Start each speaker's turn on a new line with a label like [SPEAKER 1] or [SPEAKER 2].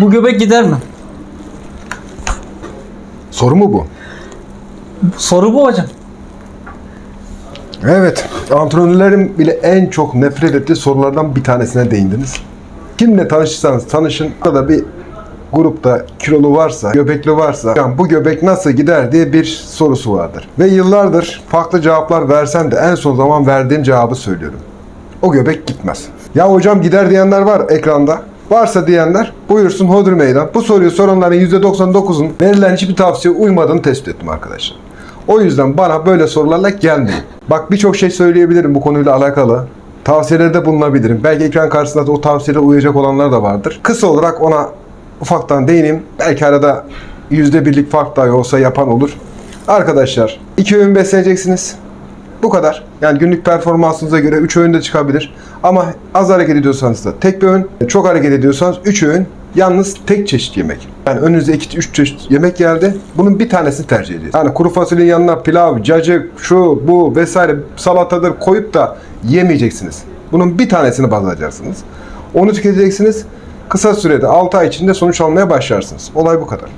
[SPEAKER 1] Bu göbek gider mi?
[SPEAKER 2] Soru mu bu?
[SPEAKER 1] Soru bu hocam.
[SPEAKER 2] Evet, antrenörlerin bile en çok nefret ettiği sorulardan bir tanesine değindiniz. Kimle tanışırsanız tanışın, da bir grupta kilolu varsa, göbekli varsa, "Ya bu göbek nasıl gider diye bir sorusu vardır. Ve yıllardır farklı cevaplar versem de en son zaman verdiğim cevabı söylüyorum. O göbek gitmez. Ya hocam gider diyenler var ekranda. Varsa diyenler buyursun hodri meydan. Bu soruyu soranların %99'un verilen hiçbir tavsiye uymadığını tespit ettim arkadaşlar. O yüzden bana böyle sorularla gelmeyin. Bak birçok şey söyleyebilirim bu konuyla alakalı. Tavsiyelerde bulunabilirim. Belki ekran karşısında da o tavsiyelere uyacak olanlar da vardır. Kısa olarak ona ufaktan değineyim. Belki arada yüzde birlik fark dahi olsa yapan olur. Arkadaşlar iki öğün besleneceksiniz. Bu kadar. Yani günlük performansınıza göre 3 öğün de çıkabilir. Ama az hareket ediyorsanız da tek bir öğün, çok hareket ediyorsanız 3 öğün. Yalnız tek çeşit yemek. Yani önünüze 2-3 çeşit yemek geldi. Bunun bir tanesini tercih edeceğiz. Yani kuru fasulyenin yanına pilav, cacık, şu, bu vesaire salatadır koyup da yemeyeceksiniz. Bunun bir tanesini baz alacaksınız. Onu tüketeceksiniz. Kısa sürede 6 ay içinde sonuç almaya başlarsınız. Olay bu kadar.